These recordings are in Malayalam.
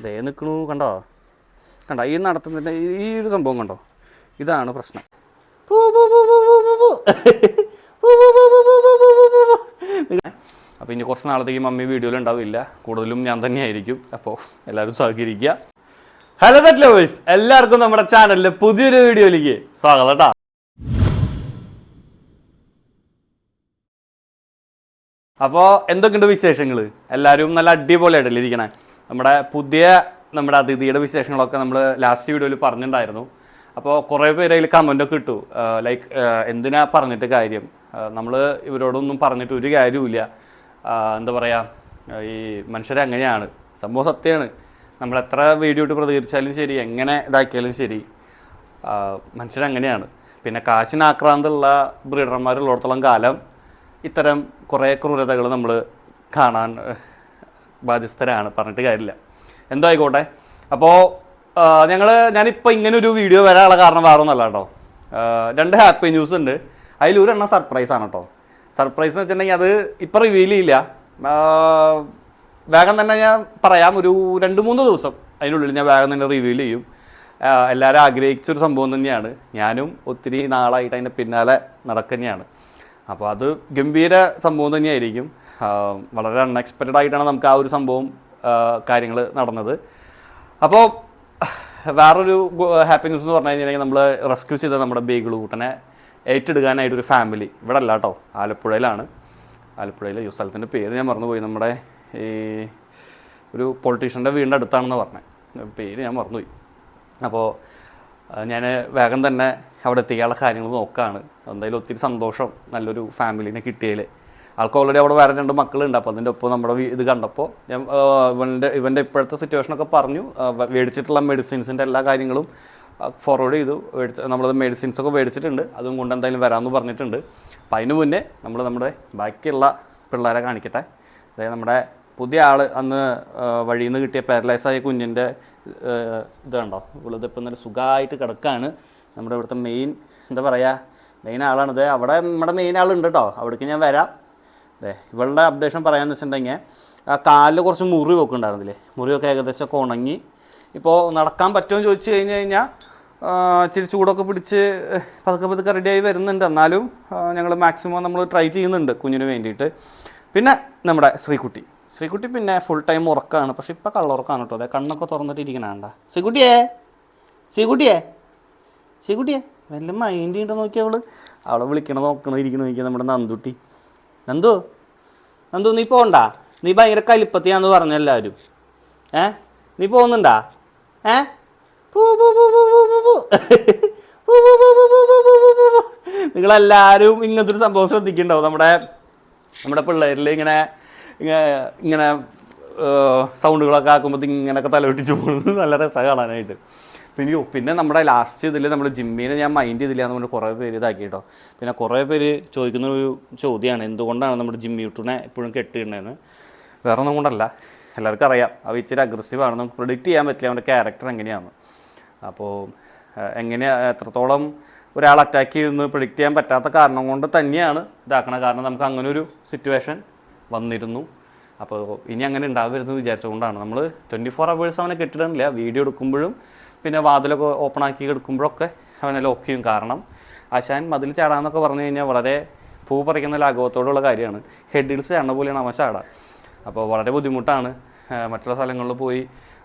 ദേ നിൽക്കണു കണ്ടോ കണ്ടോ ഈ നടത്തുന്നതിന്റെ ഈ ഒരു സംഭവം കണ്ടോ ഇതാണ് പ്രശ്നം അപ്പോൾ ഇനി കുറച്ച് നാളത്തേക്ക് മമ്മി വീഡിയോയിൽ ഉണ്ടാവില്ല കൂടുതലും ഞാൻ തന്നെയായിരിക്കും അപ്പോൾ എല്ലാവരും സഹകരിക്കുക ഹലോ ദറ്റ് ലവേഴ്സ് എല്ലാവർക്കും നമ്മുടെ ചാനലിലെ പുതിയൊരു വീഡിയോയിലേക്ക് സ്വാഗതം കേട്ടോ അപ്പോൾ എന്തൊക്കെയുണ്ട് വിശേഷങ്ങൾ എല്ലാവരും നല്ല അടിപൊളിയായിട്ടല്ലേ ഇരിക്കണേ നമ്മുടെ പുതിയ നമ്മുടെ അതിഥിയുടെ വിശേഷങ്ങളൊക്കെ നമ്മൾ ലാസ്റ്റ് വീഡിയോയിൽ പറഞ്ഞിട്ടുണ്ടായിരുന്നു അപ്പോൾ കുറേ പേര് അതിൽ കമന്റൊക്കെ ഇട്ടു. ലൈക്ക് എന്തിനാ പറഞ്ഞിട്ട് കാര്യം? നമ്മൾ ഇവരോടൊന്നും പറഞ്ഞിട്ട് ഒരു കാര്യവുമില്ല. എന്താ പറയുക ഈ മനുഷ്യരെ അങ്ങനെയാണ്. സംഭവം സത്യമാണ് നമ്മൾ എത്ര വീഡിയോ ഇട്ട് പ്രതികരിച്ചാലും ശരി എങ്ങനെ ഇതാക്കിയാലും ശരി മനുഷ്യരങ്ങനെയാണ് പിന്നെ കാശിനാക്രാന്തുള്ള ബ്രീഡർമാരുള്ളിടത്തോളം കാലം ഇത്തരം കുറേ ക്രൂരതകൾ നമ്മൾ കാണാൻ ബാധ്യസ്ഥരാണ് പറഞ്ഞിട്ട് കാര്യമില്ല. എന്തോ ആയിക്കോട്ടെ. അപ്പോൾ ഞങ്ങൾ ഞാനിപ്പോൾ ഇങ്ങനെ ഒരു വീഡിയോ വരാനുള്ള കാരണം വേറെ ഒന്നല്ല കേട്ടോ. രണ്ട് ഹാപ്പി ന്യൂസ് ഉണ്ട്. അതിലൊരെണ്ണം ആണ് കേട്ടോ. സർപ്രൈസ് എന്ന് വെച്ചിട്ടുണ്ടെങ്കിൽ അത് ഇപ്പം റിവീൽ ചെയ്യില്ല. വേഗം തന്നെ ഞാൻ പറയാം. ഒരു രണ്ട് മൂന്ന് ദിവസം അതിനുള്ളിൽ ഞാൻ വേഗം തന്നെ റിവീൽ ചെയ്യും. എല്ലാവരും ആഗ്രഹിച്ചൊരു സംഭവം തന്നെയാണ്. ഞാനും ഒത്തിരി നാളായിട്ട് അതിന്റെ പിന്നാലെ നടക്കുന്നതാണ്. അപ്പോൾ അത് ഗംഭീര സംഭവം തന്നെയായിരിക്കും. വളരെ അൺഎക്സ്പെക്റ്റഡ് ആയിട്ടാണ് നമുക്ക് ആ ഒരു സംഭവം കാര്യങ്ങൾ നടന്നത്. അപ്പോൾ വേറൊരു ഹാപ്പി ന്യൂസ് എന്ന് പറഞ്ഞു കഴിഞ്ഞാൽ നമ്മൾ റെസ്ക്യൂ ചെയ്ത നമ്മുടെ ബേഗിൾ കൂട്ടനെ ഏറ്റെടുക്കാനായിട്ട് ഒരു ഫാമിലി ഇവിടെ അല്ല കേട്ടോ ആലപ്പുഴയിലാണ്. ആലപ്പുഴയിലെ ഈ സ്ഥലത്തിന്റെ പേര് ഞാൻ മറന്നുപോയി. നമ്മുടെ ഈ ഒരു പൊളിറ്റീഷ്യന്റെ വീടിന്റെ അടുത്താണെന്ന് പറഞ്ഞത് പേര് ഞാൻ മറന്നുപോയി. അപ്പോൾ ഞാൻ വേഗം തന്നെ അവിടെ എത്തിക്കാനുള്ള കാര്യങ്ങൾ നോക്കുകയാണ് എന്തായാലും ഒത്തിരി സന്തോഷം നല്ലൊരു ഫാമിലിനെ കിട്ടിയതിൽ ആൾക്ക് ഓൾറെഡി അവിടെ വേറെ രണ്ട് മക്കളുണ്ട്. അപ്പോൾ അതിന്റെ ഒപ്പം നമ്മുടെ ഇത് കണ്ടപ്പോൾ ഞാൻ ഇവന്റെ ഇവന്റെ ഇപ്പോഴത്തെ സിറ്റുവേഷനൊക്കെ പറഞ്ഞു. മേടിച്ചിട്ടുള്ള മെഡിസിൻസിന്റെ എല്ലാ കാര്യങ്ങളും ഫോർവേഡ് ചെയ്തു. മേടിച്ച് നമ്മളത് മെഡിസിൻസ് ഒക്കെ മേടിച്ചിട്ടുണ്ട്. അതും കൊണ്ട് എന്തായാലും വരാമെന്ന് പറഞ്ഞിട്ടുണ്ട്. അപ്പോൾ അതിന് മുന്നേ നമ്മൾ നമ്മുടെ ബാക്കിയുള്ള പിള്ളേരെ കാണിക്കട്ടെ. അതായത് നമ്മുടെ പുതിയ ആൾ അന്ന് വഴിയിൽ നിന്ന് കിട്ടിയ പാരലൈസായ കുഞ്ഞിന്റെ ഇത് കണ്ടോ? ഇവളിത് ഇപ്പം നല്ല സുഖമായിട്ട് കിടക്കുകയാണ് നമ്മുടെ ഇവിടുത്തെ മെയിൻ എന്താ പറയുക മെയിൻ ആളാണിത്. അവിടെ നമ്മുടെ മെയിൻ ആളുണ്ട് കേട്ടോ അവിടേക്ക് ഞാൻ വരാം. അതെ. ഇവളുടെ അപ്ഡേഷൻ പറയാമെന്ന് വെച്ചിട്ടുണ്ടെങ്കിൽ ആ കാലിൽ കുറച്ച് മുറി ഉണ്ടായിരുന്നില്ലേ മുറിവൊക്കെ ഏകദേശം ഒക്കെ ഉണങ്ങി. ഇപ്പോൾ നടക്കാൻ പറ്റുമെന്ന് ചോദിച്ചു കഴിഞ്ഞ് കഴിഞ്ഞാൽ ഇച്ചിരി ചൂടൊക്കെ പിടിച്ച് പതുക്കെ പതുക്കെ റെഡിയായി വരുന്നുണ്ട്. എന്നാലും ഞങ്ങൾ മാക്സിമം നമ്മൾ ട്രൈ ചെയ്യുന്നുണ്ട് കുഞ്ഞിന് വേണ്ടിയിട്ട്. പിന്നെ നമ്മുടെ ശ്രീകുട്ടി. ശ്രീകുട്ടി പിന്നെ ഫുൾ ടൈം ഉറക്കമാണ് പക്ഷെ ഇപ്പം കള്ളുറക്കാണ് കേട്ടോ. അതെ കണ്ണൊക്കെ തുറന്നിട്ട് ഇരിക്കണാണ്ട ശ്രീകുട്ടിയേ? ശ്രീകുട്ടിയേ? ശ്രീകുട്ടിയേ? വല്ല മൈൻഡ് ഉണ്ടോ നോക്കിയവൾ അവളെ. വിളിക്കണ നോക്കണ ഇരിക്കണ നോക്കിയാൽ നമ്മുടെ നന്ദുട്ടി. നന്ദു? എന്തോ നീ പോകണ്ട നീ ഭയങ്കര കലിപ്പത്തിയാന്ന് പറഞ്ഞു എല്ലാവരും ഏ നീ പോകുന്നുണ്ടാ ഏ നിങ്ങളെല്ലാവരും ഇങ്ങനത്തെ ഒരു സംഭവം ശ്രദ്ധിക്കുന്നുണ്ടാവും നമ്മുടെ നമ്മുടെ പിള്ളേരിൽ ഇങ്ങനെ ഇങ്ങനെ സൗണ്ടുകളൊക്കെ ആക്കുമ്പോഴത്തേക്ക് ഇങ്ങനെയൊക്കെ തലവെട്ടിച്ച് പോകുന്നത് നല്ല രസം കാണാനായിട്ട് പിന്നെ പിന്നെ നമ്മുടെ ലാസ്റ്റ് ഇതിൽ നമ്മൾ ജിമ്മിനെ ഞാൻ മൈൻഡ് ചെയ്തില്ല എന്ന് പറഞ്ഞാൽ കുറേ പേര് ഇതാക്കി കേട്ടോ പിന്നെ കുറേ പേര് ചോദിക്കുന്ന ഒരു ചോദ്യമാണ് എന്തുകൊണ്ടാണ് നമ്മുടെ ജിമ്മി യൂട്യൂബിനെ എപ്പോഴും കെട്ടിയിട്ടുണ്ടെന്ന് വേറെ ഒന്നും കൊണ്ടല്ല. എല്ലാവർക്കും അറിയാം. അവ ഇച്ചിരി അഗ്രസീവ് ആണ്. നമുക്ക് പ്രിഡിക്റ്റ് ചെയ്യാൻ പറ്റില്ല അവന്റെ ക്യാരക്ടർ എങ്ങനെയാണ് അപ്പോൾ എങ്ങനെയാണ് എത്രത്തോളം ഒരാൾ അറ്റാക്ക് ചെയ്യുന്നത് പ്രിഡിക്റ്റ് ചെയ്യാൻ പറ്റാത്ത കാരണം കൊണ്ട് തന്നെയാണ് ഇതാക്കണത് കാരണം നമുക്ക് അങ്ങനെ ഒരു സിറ്റുവേഷൻ വന്നിരുന്നു. അപ്പോൾ ഇനി അങ്ങനെ ഉണ്ടാവരുതെന്ന് വിചാരിച്ചുകൊണ്ടാണ് നമ്മൾ ട്വന്റി ഫോർ അവേഴ്സ് അവനെ കെട്ടിടണില്ല. വീഡിയോ എടുക്കുമ്പോഴും പിന്നെ വാതിലൊക്കെ ഓപ്പൺ ആക്കി എടുക്കുമ്പോഴൊക്കെ അവനെ ലോക്ക് ചെയ്യും. കാരണം ആശാൻ മതിൽ ചാടാന്നൊക്കെ പറഞ്ഞു കഴിഞ്ഞാൽ വളരെ പൂ പറിക്കുന്ന ലാഘവത്തോടുള്ള കാര്യമാണ്. ഹെഡിൽസ് ചാടുന്ന പോലെയാണ് അവൻ ചാടാം. അപ്പോൾ വളരെ ബുദ്ധിമുട്ടാണ്. മറ്റുള്ള സ്ഥലങ്ങളിൽ പോയി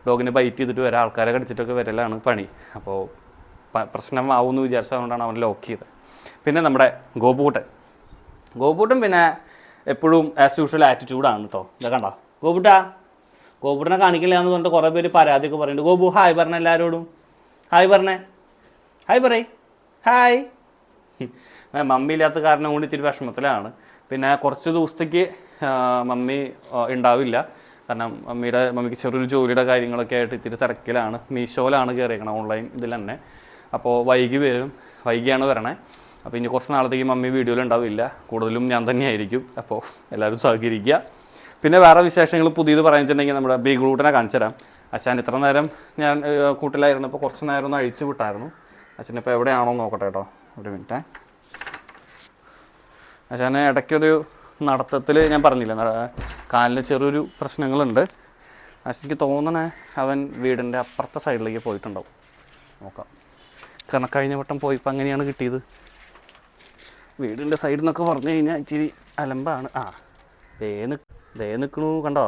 ഡോഗിനെ ബൈറ്റ് ചെയ്തിട്ട് വരാം. ആൾക്കാരെ കടിച്ചിട്ടൊക്കെ വരലാണ് പണി. അപ്പോൾ പ്രശ്നം പ്രശ്നമാവുമെന്ന് വിചാരിച്ചതുകൊണ്ടാണ് അവൻ ലോക്ക് ചെയ്തത്. പിന്നെ നമ്മുടെ ഗോപൂട്ടൻ ഗോപൂട്ടൻ പിന്നെ എപ്പോഴും ആസ് യൂഷ്വൽ ആറ്റിറ്റ്യൂഡാണ് കേട്ടോ ഇതാ കണ്ടോ? ഗോപൂട്ടാ ഗോപൂട്ടനെ കാണിക്കില്ല എന്ന് പറഞ്ഞിട്ട് കുറേ പേര് പരാതിയൊക്കെ പറയുന്നുണ്ട്. ഗോപു ഹായ് പറഞ്ഞ എല്ലാവരോടും ഹായ് പറഞ്ഞേ. ഹായ് പറയ്. ഹായ്. മമ്മി ഇല്ലാത്ത കാരണം കൊണ്ട് ഇത്തിരി വിഷമത്തിലാണ്. പിന്നെ കുറച്ച് ദിവസത്തേക്ക് മമ്മി ഉണ്ടാവില്ല. കാരണം മമ്മിയുടെ മമ്മിക്ക് ചെറിയൊരു ജോലിയുടെ കാര്യങ്ങളൊക്കെ ആയിട്ട് ഇത്തിരി തിരക്കിലാണ്. മീഷോയിലാണ് കയറിയേക്കണം ഓൺലൈൻ ഇതിൽ തന്നെ. അപ്പോൾ വൈകി വരും. വൈകിയാണ് വരണേ. അപ്പോൾ ഇനി കുറച്ച് നാളത്തേക്ക് മമ്മി വീഡിയോയിൽ ഉണ്ടാവില്ല. കൂടുതലും ഞാൻ തന്നെയായിരിക്കും. അപ്പോൾ എല്ലാവരും സഹകരിക്കുക. പിന്നെ വേറെ വിശേഷങ്ങൾ പുതിയത് പറയാന്നുവെച്ചിട്ടുണ്ടെങ്കിൽ നമ്മുടെ ബീഗ്രൂട്ടിനെ കാണിച്ചു തരാം അച്ഛൻ ഇത്ര നേരം ഞാൻ കൂട്ടിലായിരുന്നു അപ്പോൾ കുറച്ച് നേരം ഒന്ന് അഴിച്ചു വിട്ടായിരുന്നു. അച്ഛനിപ്പോൾ എവിടെയാണോ നോക്കട്ടെ കേട്ടോ. ഒരു മിനിറ്റേ. അച്ഛന് ഇടയ്ക്കൊരു നടത്തത്തിൽ ഞാൻ പറഞ്ഞില്ല കാലിന് ചെറിയൊരു പ്രശ്നങ്ങളുണ്ട്. അച്ഛൻ എനിക്ക് തോന്നണേ അവൻ വീടിന്റെ അപ്പുറത്തെ സൈഡിലേക്ക് പോയിട്ടുണ്ടാവും. നോക്കാം. കാരണം കഴിഞ്ഞ വട്ടം പോയപ്പോൾ അങ്ങനെയാണ് കിട്ടിയത്. വീടിന്റെ സൈഡിൽ നിന്നൊക്കെ പറഞ്ഞു കഴിഞ്ഞാൽ ഇച്ചിരി അലമ്പാണ്. ആ ഏന്ന് ദേ നിൽക്കണു കണ്ടോ?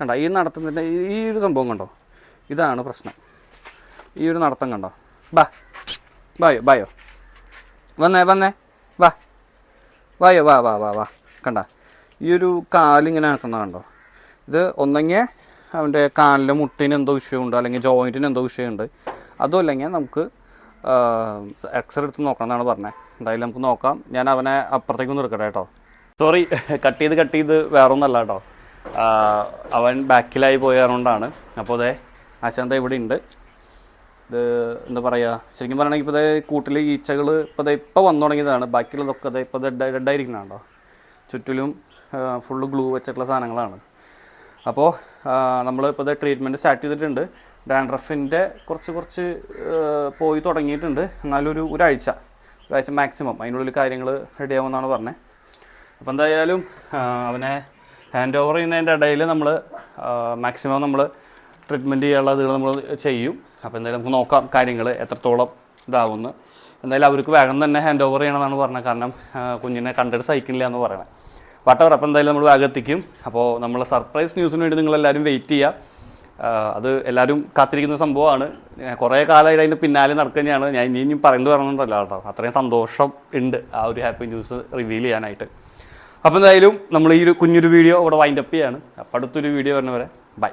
കണ്ടോ ഈ നടത്തുന്നതിന്റെ ഈ ഒരു സംഭവം കണ്ടോ? ഇതാണ് പ്രശ്നം. ഈ ഒരു നടത്തം കണ്ടോ? ബാ. ബായോ ബായോ. വന്നേ വന്നേ. വാ വായോ വാ വാ വാ വാ. കണ്ട. ഈ ഒരു കാലിങ്ങനെ ആക്കുന്ന കണ്ടോ? ഇത് ഒന്നെങ്കിൽ അവന്റെ കാലിലെ മുട്ടിന് എന്തോ വിഷയമുണ്ട് അല്ലെങ്കിൽ ജോയിന്റിന് എന്തോ വിഷയമുണ്ട് അതും അല്ലെങ്കിൽ നമുക്ക് എക്സ്റേ എടുത്ത് നോക്കണം എന്നാണ് പറഞ്ഞത് എന്തായാലും നമുക്ക് നോക്കാം. ഞാൻ അവനെ അപ്പുറത്തേക്ക് എടുക്കട്ടെ കേട്ടോ. സോറി കട്ട് ചെയ്ത് കട്ട് ചെയ്ത് വേറൊന്നല്ല കേട്ടോ. അവൻ ബാക്കിലായി പോയതുകൊണ്ടാണ്. അപ്പോൾ അതെ ആശാന്ത ഇവിടെ ഉണ്ട്. ഇത് എന്താ പറയുക ശരിക്കും പറയുകയാണെങ്കിൽ ഇപ്പോൾ കൂട്ടിൽ ഈച്ചകൾ ഇപ്പോൾ ഇപ്പോൾ വന്നു തുടങ്ങിയതാണ്. ബാക്കിയുള്ളതൊക്കെ അതെ ഇപ്പോൾ ഡെഡായിരിക്കുന്നതാണോ ചുറ്റിലും ഫുള്ള് ഗ്ലൂ വെച്ചിട്ടുള്ള സാധനങ്ങളാണ്. അപ്പോൾ നമ്മൾ ഇപ്പോൾ ട്രീറ്റ്മെന്റ് സ്റ്റാർട്ട് ചെയ്തിട്ടുണ്ട്. ഡാൻഡ്രഫിന്റെ കുറച്ച് കുറച്ച് പോയി തുടങ്ങിയിട്ടുണ്ട്. എന്നാലും ഒരു ഒരാഴ്ച. ഒരാഴ്ച മാക്സിമം അതിനുള്ളിൽ കാര്യങ്ങൾ റെഡി ആവുമെന്നാണ് പറഞ്ഞത്. അപ്പോൾ എന്തായാലും അവനെ ഹാൻഡ് ഓവർ ചെയ്യുന്നതിന്റെ ഇടയിൽ നമ്മൾ മാക്സിമം നമ്മൾ ട്രീറ്റ്മെന്റ് ചെയ്യാനുള്ള നമ്മൾ ചെയ്യും. അപ്പോൾ എന്തായാലും നമുക്ക് നോക്കാം കാര്യങ്ങൾ എത്രത്തോളം ഇതാവുമെന്ന് എന്തായാലും അവർക്ക് വേഗം തന്നെ ഹാൻഡ് ഓവർ ചെയ്യണമെന്നാണ് പറഞ്ഞത്. കാരണം കുഞ്ഞിനെ കണ്ടിട്ട് സഹിക്കുന്നില്ല എന്ന് പറയണത് വട്ടവർ അപ്പോൾ എന്തായാലും നമ്മൾ വേഗം എത്തിക്കും. അപ്പോൾ നമ്മൾ സർപ്രൈസ് ന്യൂസിന് വേണ്ടി നിങ്ങളെല്ലാവരും വെയിറ്റ് ചെയ്യുക അത് എല്ലാവരും കാത്തിരിക്കുന്ന സംഭവമാണ്. കുറേ കാലമായിട്ട് അതിന്റെ പിന്നാലെ നടക്കുന്നതാണ് ഞാൻ ഇനി ഇനിയും പറയുന്നത് പറയുന്നുണ്ടല്ലോ കേട്ടോ. അത്രയും സന്തോഷം ഉണ്ട് ആ ഒരു ഹാപ്പി ന്യൂസ് റിവീൽ ചെയ്യാനായിട്ട്. അപ്പോൾ എന്തായാലും നമ്മൾ ഈ ഒരു കുഞ്ഞൊരു വീഡിയോ ഇവിടെ വൈൻഡപ്പ് ചെയ്യാണ്. അപ്പോൾ അടുത്തൊരു വീഡിയോ വരുന്നവരെ ബൈ